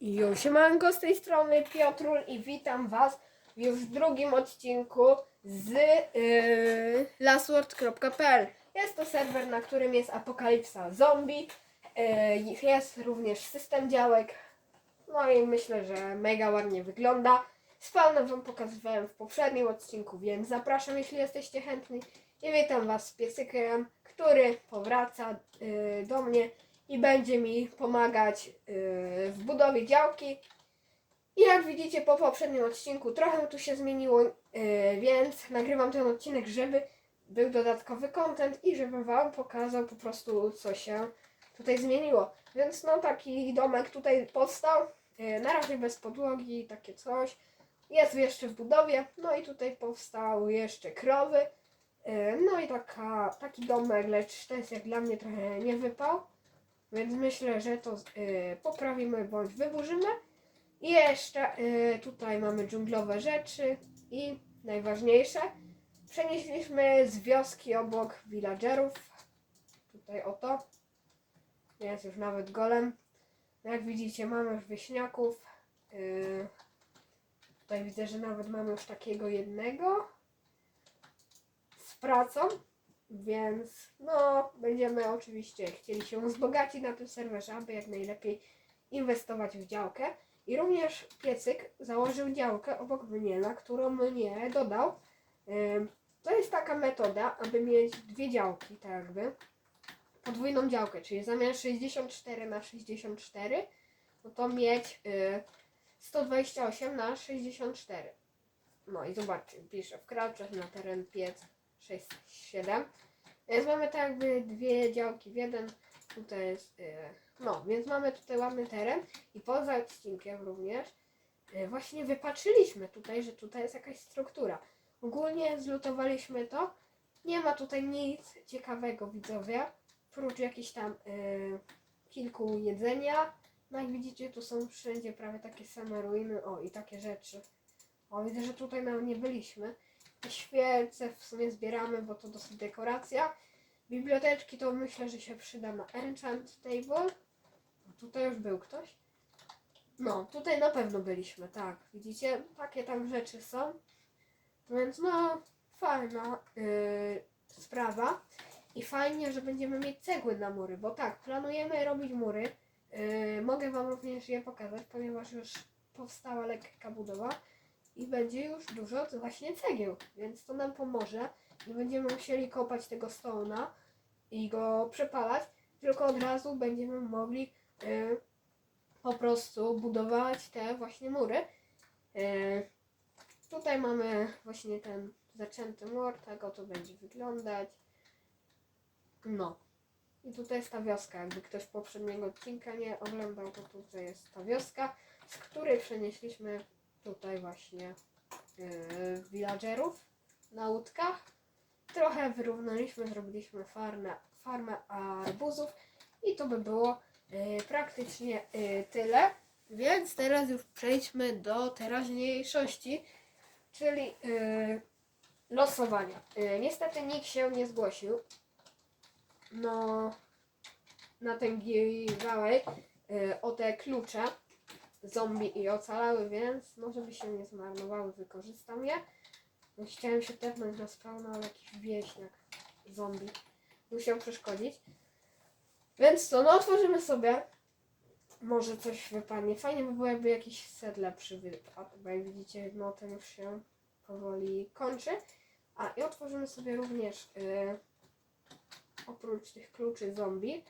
Jo, siemanko, z tej strony Piotrul i witam Was już w drugim odcinku z yy, lastword.pl Jest to serwer, na którym jest apokalipsa zombie, yy, jest również system działek, no i myślę, że mega ładnie wygląda. Spawnem Wam pokazywałem w poprzednim odcinku, więc zapraszam, jeśli jesteście chętni. I witam Was z piesykiem, który powraca yy, do mnie i będzie mi pomagać yy, w budowie działki. I jak widzicie po poprzednim odcinku trochę tu się zmieniło, yy, więc nagrywam ten odcinek, żeby był dodatkowy content i żeby Wam pokazał po prostu co się tutaj zmieniło. Więc no taki domek tutaj powstał, yy, na razie bez podłogi, takie coś. Jest jeszcze w budowie, no i tutaj powstał jeszcze krowy. No i taka, taki domek, lecz to jest jak dla mnie trochę nie wypał. Więc myślę, że to y, poprawimy bądź wyburzymy. I jeszcze y, tutaj mamy dżunglowe rzeczy i najważniejsze. Przenieśliśmy z wioski obok villagerów. Tutaj oto. Jest już nawet golem. Jak widzicie mamy już wieśniaków. Y, tutaj widzę, że nawet mamy już takiego jednego z pracą. Więc no, będziemy oczywiście chcieli się wzbogacić na tym serwerze, aby jak najlepiej inwestować w działkę. I również piecyk założył działkę obok mnie, na którą mnie dodał. To jest taka metoda, aby mieć dwie działki, tak jakby. Podwójną działkę, czyli zamiast 64 na 64, no to mieć y, 128 na 64. No i zobaczcie, piszę, wkraczać na teren piec 6, 7. Więc mamy tak jakby dwie działki w jeden. Tutaj jest, y, no, więc mamy tutaj ładny teren i poza odcinkiem również y, właśnie wypatrzyliśmy tutaj, że tutaj jest jakaś struktura. Ogólnie zlutowaliśmy to. Nie ma tutaj nic ciekawego widzowie, prócz jakichś tam y, kilku jedzenia. No jak widzicie, tu są wszędzie prawie takie same ruiny. O, i takie rzeczy. O, widzę, że tutaj nawet nie byliśmy. Świece w sumie zbieramy, bo to dosyć dekoracja. Biblioteczki to myślę, że się przyda na Enchant Table. Tutaj już był ktoś. No, tutaj na pewno byliśmy, tak. Widzicie, takie tam rzeczy są. Więc no, fajna yy, sprawa. I fajnie, że będziemy mieć cegły na mury, bo tak, planujemy robić mury. Yy, mogę Wam również je pokazać, ponieważ już powstała lekka budowa i będzie już dużo właśnie cegieł, więc to nam pomoże. Nie będziemy musieli kopać tego stone'a i go przepalać, tylko od razu będziemy mogli y, po prostu budować te właśnie mury. Y, tutaj mamy właśnie ten zaczęty mur, tak oto będzie wyglądać. No. I tutaj jest ta wioska. Jakby ktoś poprzedniego odcinka nie oglądał, to tutaj jest ta wioska, z której przenieśliśmy tutaj właśnie yy, villagerów na łódkach. Trochę wyrównaliśmy, zrobiliśmy farmę, farmę arbuzów i to by było yy, praktycznie yy, tyle. Więc teraz już przejdźmy do teraźniejszości, czyli yy, losowania. Niestety nikt się nie zgłosił. No, na ten giveaway o te klucze zombie i ocalały, więc no żeby się nie zmarnowały, wykorzystam je. Chciałem się tepnąć na spawna, ale jakiś wieśniak zombie musiał przeszkodzić. Więc to, no otworzymy sobie. Może coś wypadnie. Fajnie by było, jakby jakiś set lepszy wypadł, bo jak widzicie, no ten już się powoli kończy. A i otworzymy sobie również y, oprócz tych kluczy zombie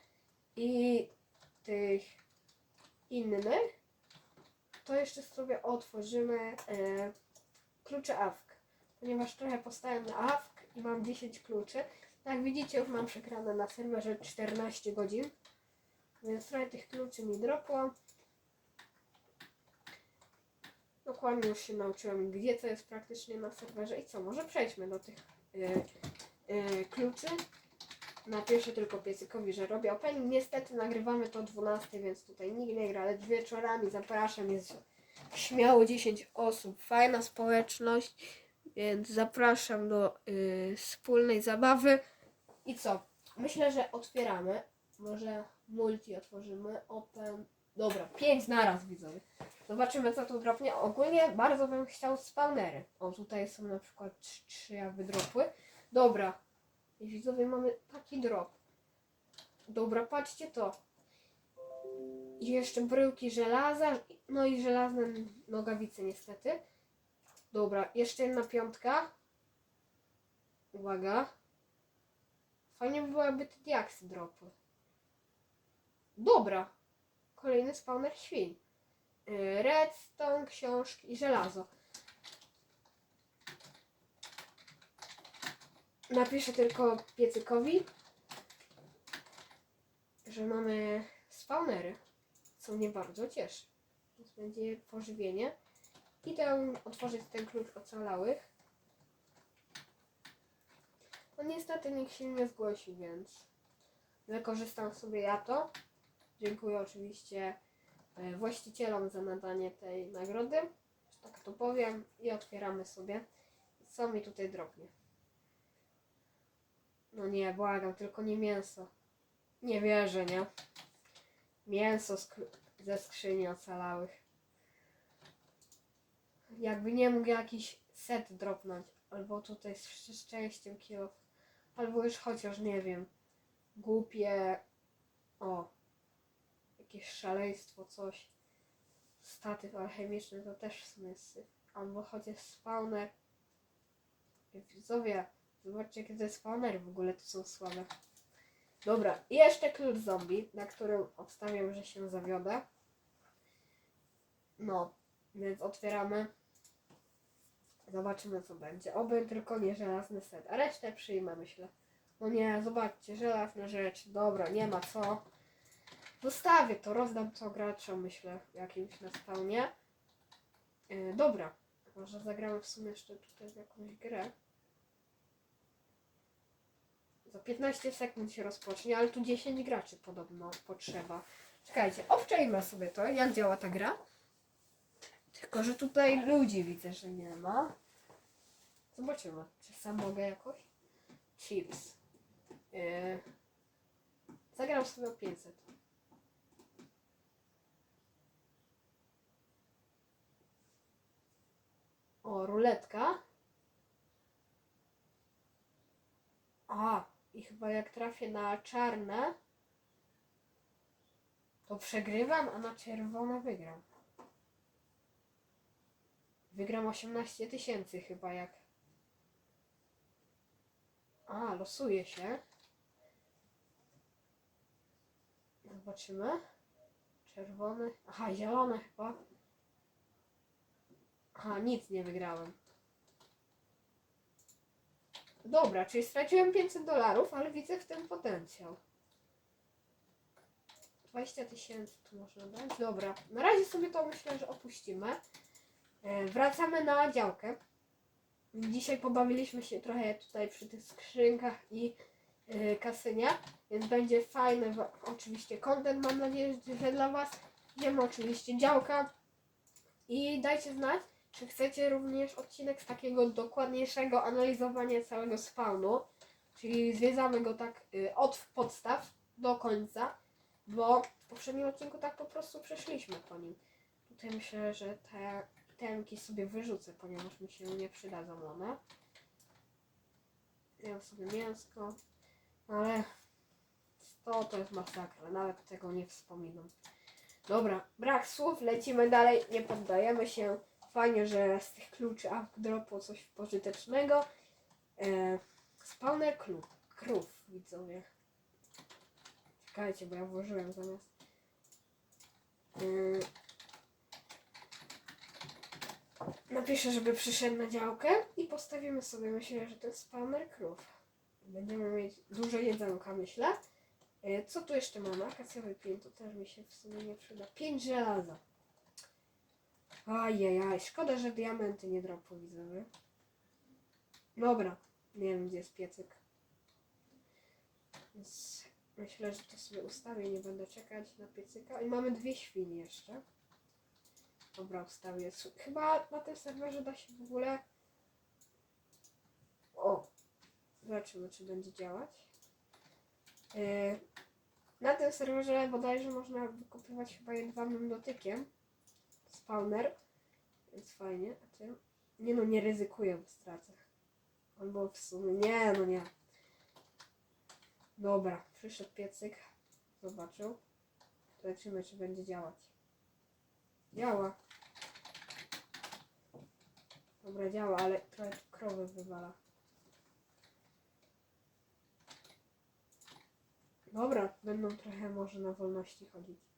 i tych innych, to jeszcze sobie otworzymy e, klucze AFK. Ponieważ trochę postałem na AFK i mam 10 kluczy. Jak widzicie, już mam przegrane na serwerze 14 godzin. Więc trochę tych kluczy mi dropło. Dokładnie już się nauczyłem, gdzie co jest praktycznie na serwerze. I co, może przejdźmy do tych e, e, kluczy. Napiszę tylko piecykowi, że robię opening. Niestety nagrywamy to o 12, więc tutaj nikt nie gra, ale wieczorami zapraszam. Jest śmiało 10 osób. Fajna społeczność, więc zapraszam do y, wspólnej zabawy. I co? Myślę, że otwieramy. Może multi otworzymy. Open Dobra, pięć naraz widzowie. Zobaczymy co tu dropnie. Ogólnie bardzo bym chciał spawnery. O, tutaj są na przykład trzy jakby dropły. Dobra. Widzowie mamy taki drop. Dobra, patrzcie to. I jeszcze bryłki żelaza. No i żelazne nogawice niestety. Dobra, jeszcze jedna piątka. Uwaga. Fajnie by było, jakby te diaksy dropły. Dobra. Kolejny spawner świń. Yy, Redstone, książki i żelazo. Napiszę tylko piecykowi, że mamy spawnery, co mnie bardzo cieszy. Więc będzie pożywienie. Idę otworzyć ten klucz ocalałych. No niestety nikt się nie zgłosił, więc wykorzystam sobie ja to. Dziękuję oczywiście e, właścicielom za nadanie tej nagrody. Tak to powiem. I otwieramy sobie. Co mi tutaj drobnie. No nie, błagam, tylko nie mięso. Nie wierzę, nie? Mięso ze skrzyni ocalałych. Jakby nie mógł jakiś set dropnąć. Albo tutaj z sz- szczęściem kilo. Albo już chociaż, nie wiem, głupie... O, jakieś szaleństwo, coś. Statyw alchemiczny to też w. Albo chociaż spawner. Widzowie, zobaczcie jakie te spawnery w ogóle tu są słabe. Dobra, i jeszcze klucz zombie, na którym obstawiam, że się zawiodę. No, więc otwieramy. Zobaczymy co będzie. Oby tylko nie żelazny set, a resztę przyjmę myślę. No nie, zobaczcie, żelazne rzeczy. Dobra, nie ma co. Zostawię to, rozdam to graczom, myślę, jakimś na spawnie. Yy, dobra, może zagramy w sumie jeszcze tutaj jakąś grę. Za 15 sekund się rozpocznie, ale tu 10 graczy podobno potrzeba. Czekajcie, obczajmy sobie to, jak działa ta gra. Tylko, że tutaj ludzi widzę, że nie ma. Zobaczymy, czy sam mogę jakoś. Chips. Yy. Zagram sobie o 500. O, ruletka. A, i chyba jak trafię na czarne, to przegrywam, a na czerwone wygram. Wygram 18 tysięcy chyba jak. A, losuje się. Zobaczymy. Czerwony. Aha, zielone chyba. Aha, nic nie wygrałem. Dobra, czyli straciłem 500 dolarów, ale widzę w tym potencjał. 20 tysięcy tu można dać. Dobra, na razie sobie to myślę, że opuścimy. E, Wracamy na działkę. Dzisiaj pobawiliśmy się trochę tutaj przy tych skrzynkach i e, kasynie, więc będzie fajny oczywiście content, mam nadzieję, że dla Was. Idziemy oczywiście działka i dajcie znać, czy chcecie również odcinek z takiego dokładniejszego analizowania całego spawnu, czyli zwiedzamy go tak y, od podstaw do końca, bo w poprzednim odcinku tak po prostu przeszliśmy po nim. Tutaj myślę, że te temki sobie wyrzucę, ponieważ mi się nie przydadzą one. Ja sobie mięsko, ale to to jest masakra, nawet tego nie wspominam. Dobra, brak słów, lecimy dalej, nie poddajemy się. Fajnie, że z tych kluczy dropło coś pożytecznego. E, spawner krów, krów, widzowie. Czekajcie, bo ja włożyłem zamiast. E, napiszę, żeby przyszedł na działkę i postawimy sobie, myślę, że jest spawner krów. Będziemy mieć dużo jedzonka, myślę. E, co tu jeszcze mamy? Akacjowy pin, to też mi się w sumie nie przyda. Pięć żelaza. Ajajaj, szkoda, że diamenty nie dropu. Dobra, nie wiem gdzie jest piecyk. Więc myślę, że to sobie ustawię, nie będę czekać na piecyka. I mamy dwie świnie jeszcze. Dobra, ustawię. Chyba na tym serwerze da się w ogóle... O! Zobaczymy, czy będzie działać. Yy, Na tym serwerze bodajże można wykupywać chyba jedwabnym dotykiem. Spawner. Więc fajnie. A ty? Nie no, nie ryzykuję, bo stracę. Albo w sumie. Nie, no nie. Dobra, przyszedł piecyk. Zobaczył. Zobaczymy, czy będzie działać. Działa. Dobra, działa, ale trochę krowy wywala. Dobra, będą trochę może na wolności chodzić.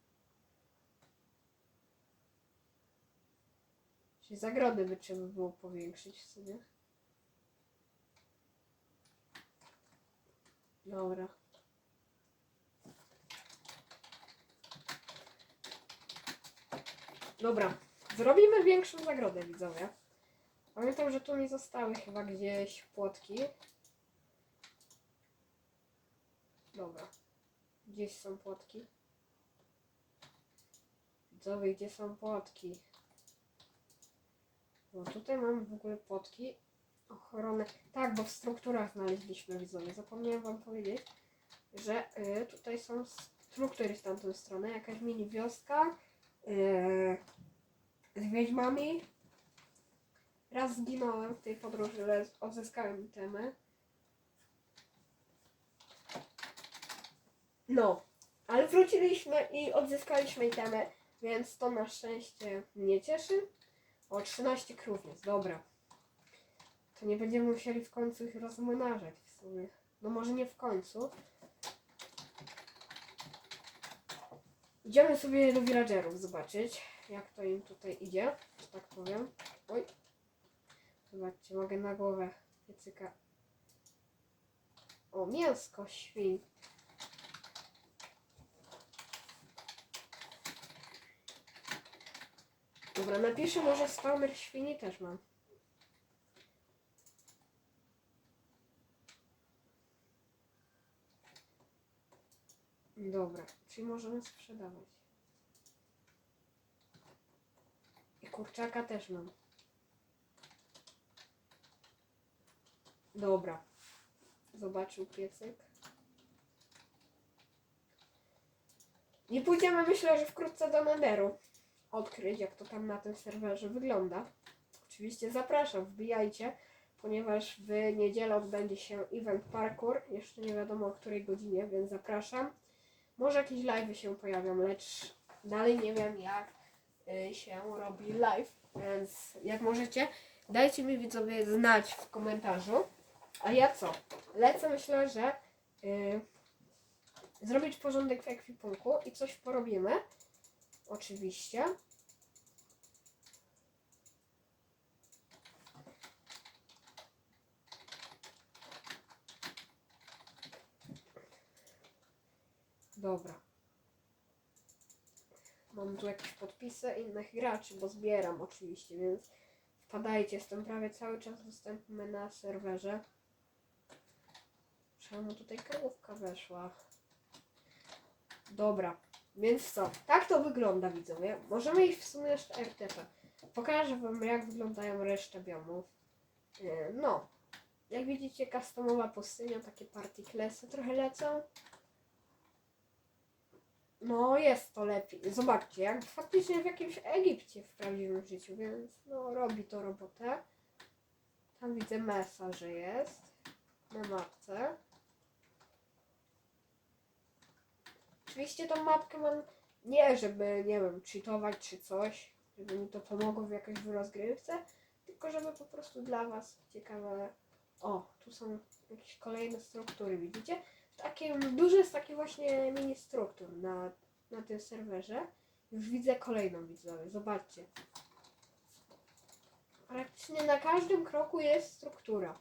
Czyli zagrody by trzeba było powiększyć w sumie. Dobra. Dobra, zrobimy większą zagrodę, widzowie. Pamiętam, że tu mi zostały chyba gdzieś płotki. Dobra. Gdzieś są płotki. Widzowie, gdzie są płotki? No tutaj mamy w ogóle płotki. Ochronę. Tak, bo w strukturach znaleźliśmy widzowie. Zapomniałem wam powiedzieć, że y, tutaj są struktury z tamtej strony. Jakaś mini wioska. Y, z wiedźmami. Raz zginąłem w tej podróży, ale odzyskałem itemy. No, ale wróciliśmy i odzyskaliśmy itemy, więc to na szczęście mnie cieszy. O, 13 krów jest, dobra. To nie będziemy musieli w końcu ich rozmnażać w sumie. No może nie w końcu. Idziemy sobie do villagerów zobaczyć, jak to im tutaj idzie, że tak powiem. Oj. Zobaczcie, mogę na głowę piecyka. O, mięsko świń. Dobra, napiszę może spawner świni też mam. Dobra, czyli możemy sprzedawać. I kurczaka też mam. Dobra. Zobaczył piecyk. Nie pójdziemy, myślę, że wkrótce do Netheru odkryć, jak to tam na tym serwerze wygląda. Oczywiście zapraszam, wbijajcie, ponieważ w niedzielę odbędzie się event parkour. Jeszcze nie wiadomo o której godzinie, więc zapraszam. Może jakieś live się pojawią, lecz dalej nie wiem jak y, się robi live, więc jak możecie, dajcie mi widzowie znać w komentarzu. A ja co? Lecę, myślę, że y, zrobić porządek w ekwipunku i coś porobimy. Oczywiście. Dobra. Mam tu jakieś podpisy innych graczy, bo zbieram oczywiście, więc wpadajcie. Jestem prawie cały czas dostępny na serwerze. Czemu tutaj krówka weszła? Dobra, więc co? Tak to wygląda, widzowie. Możemy iść w sumie jeszcze RTP. Pokażę wam, jak wyglądają resztę biomów. Yy, No, jak widzicie, customowa pustynia, takie partiklesy trochę lecą. No, jest to lepiej. Zobaczcie, jak faktycznie w jakimś Egipcie w prawdziwym życiu, więc no, robi to robotę. Tam widzę mesa, że jest. Na mapce. Oczywiście tą mapkę mam nie, żeby, nie wiem, cheatować czy coś, żeby mi to pomogło w jakiejś rozgrywce, tylko żeby po prostu dla Was ciekawe. O, tu są jakieś kolejne struktury, widzicie? Takie duże jest takie właśnie mini struktur na, na tym serwerze. Już widzę kolejną widzowie, zobaczcie. Praktycznie na każdym kroku jest struktura.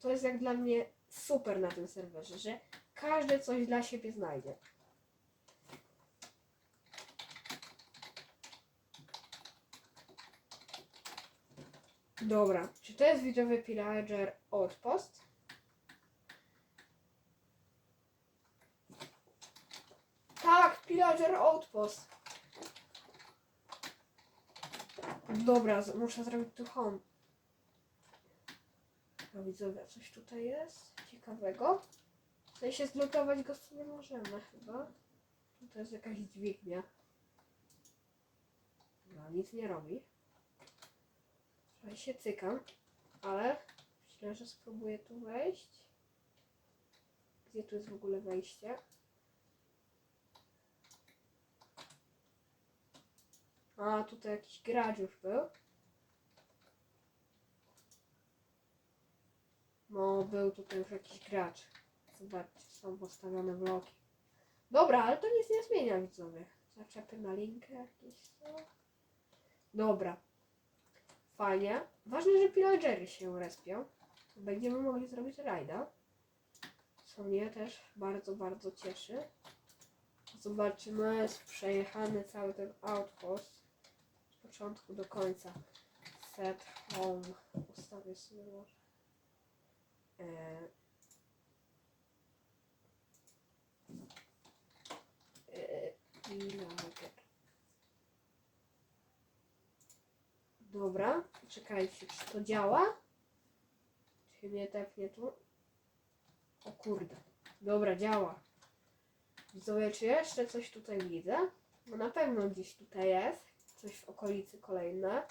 To jest jak dla mnie super na tym serwerze, że każdy coś dla siebie znajdzie. Dobra, czy to jest widzowy pillager outpost? Tak, pillager outpost. Dobra, muszę zrobić tu home. No widzowie, coś tutaj jest ciekawego. W sensie zlutować go sobie możemy chyba. To jest jakaś dźwignia. No, nic nie robi. Trochę się cykam, ale myślę, że spróbuję tu wejść. Gdzie tu jest w ogóle wejście? A, tutaj jakiś gracz już był. No, był tutaj już jakiś gracz. Zobaczcie, są postawione bloki. Dobra, ale to nic nie zmienia, widzowie. Zaczepy na linkę jakieś są. Dobra. Fajnie. Ważne, że pillagery się respią. Będziemy mogli zrobić rajda. Co mnie też bardzo, bardzo cieszy. Zobaczymy, jest przejechany cały ten outpost. Z początku do końca. Set home. Ustawię sobie może. Eee, eee, Pillager. Dobra, czekajcie, czy to działa? Czy mnie tepnie tu? O kurde. Dobra, działa. Widzowie, czy jeszcze coś tutaj widzę? No na pewno gdzieś tutaj jest. Coś w okolicy kolejne.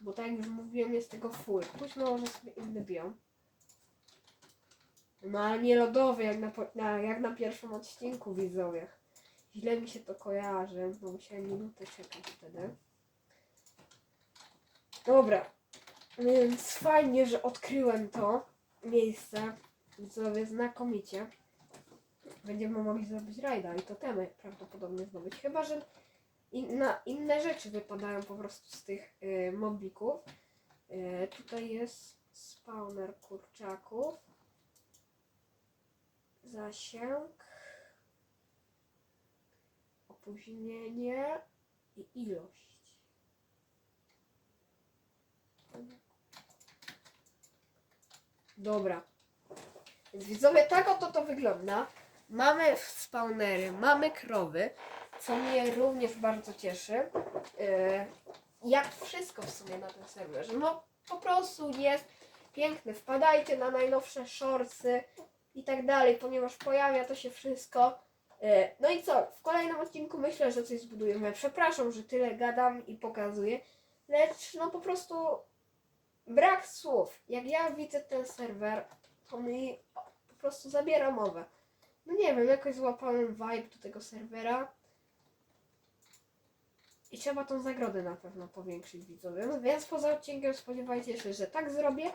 Bo tak jak już mówiłem, jest tego full. Pójdźmy może sobie inny biom. No ale nie lodowy, jak na, na, jak na pierwszym odcinku widzowie. Źle mi się to kojarzy, bo musiałem minutę czekać wtedy. Dobra, więc fajnie, że odkryłem to miejsce. Widzowie, znakomicie. Będziemy mogli zrobić rajda i totemy prawdopodobnie zdobyć. Chyba, że inne rzeczy wypadają po prostu z tych y, mobików. Y, tutaj jest spawner kurczaków. Zasięg. Opóźnienie i ilość. Dobra. Więc widzowie, tak oto to wygląda. Mamy spawnery, mamy krowy, co mnie również bardzo cieszy. Yy, jak wszystko w sumie na tym serwerze. No po prostu jest piękny. Wpadajcie na najnowsze shortsy i tak dalej, ponieważ pojawia to się wszystko. Yy, no i co? W kolejnym odcinku myślę, że coś zbudujemy. Przepraszam, że tyle gadam i pokazuję, lecz no po prostu brak słów. Jak ja widzę ten serwer, to mi po prostu zabiera mowę. No nie wiem, jakoś złapałem vibe do tego serwera. I trzeba tą zagrodę na pewno powiększyć widzowie. No Więc poza odcinkiem spodziewajcie się, że tak zrobię.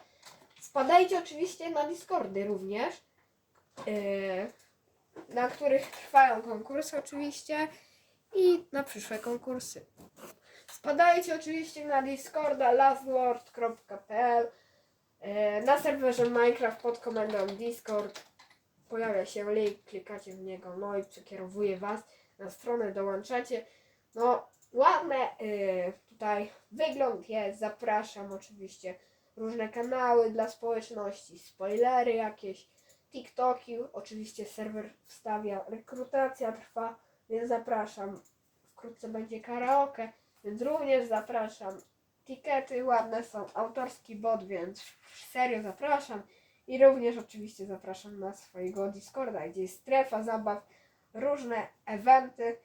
Spadajcie oczywiście na Discordy również. Yy, na których trwają konkursy oczywiście. I na przyszłe konkursy. Spadajcie oczywiście na Discorda lastlord.pl E, Na serwerze Minecraft pod komendą Discord pojawia się link, klikacie w niego, no i przekierowuje Was na stronę, dołączacie. No, ładne e, tutaj wygląd jest, zapraszam oczywiście różne kanały dla społeczności, spoilery jakieś, TikToki, oczywiście serwer wstawia, rekrutacja trwa, więc zapraszam. Wkrótce będzie karaoke, więc również zapraszam. Tikety ładne są, autorski bot, więc serio zapraszam. I również oczywiście zapraszam na swojego Discorda, gdzie jest strefa zabaw, różne eventy.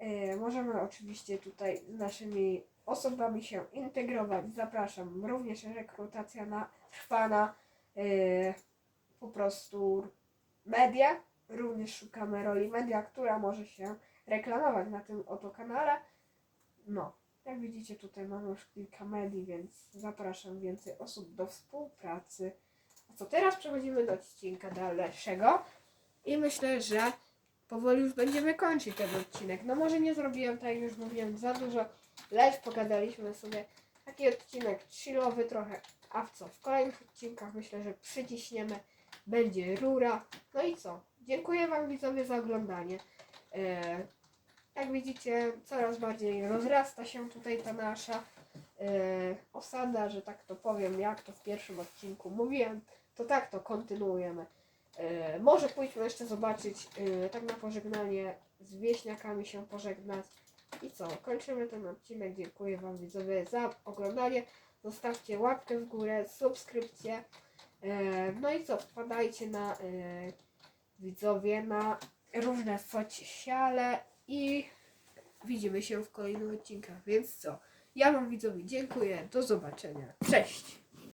Yy, możemy oczywiście tutaj z naszymi osobami się integrować. Zapraszam. Również rekrutacja na, trwa na yy, po prostu media. Również szukamy roli media, która może się reklamować na tym oto kanale. No, jak widzicie tutaj mamy już kilka medii, więc zapraszam więcej osób do współpracy. A co teraz przechodzimy do odcinka dalszego i myślę, że powoli już będziemy kończyć ten odcinek. No może nie zrobiłem, tak jak już mówiłem, za dużo, lecz pogadaliśmy sobie taki odcinek chillowy trochę. A w co? W kolejnych odcinkach myślę, że przyciśniemy, będzie rura. No i co? Dziękuję Wam widzowie za oglądanie. E, jak widzicie, coraz bardziej rozrasta się tutaj ta nasza e, osada, że tak to powiem, jak to w pierwszym odcinku mówiłem, to tak to kontynuujemy. E, może pójdźmy jeszcze zobaczyć, e, tak na pożegnanie, z wieśniakami się pożegnać. I co, kończymy ten odcinek. Dziękuję Wam widzowie za oglądanie. Zostawcie łapkę w górę, subskrypcję. No i co, wpadajcie na widzowie na różne sociale i widzimy się w kolejnych odcinkach. Więc co? Ja wam widzowie dziękuję. Do zobaczenia. Cześć!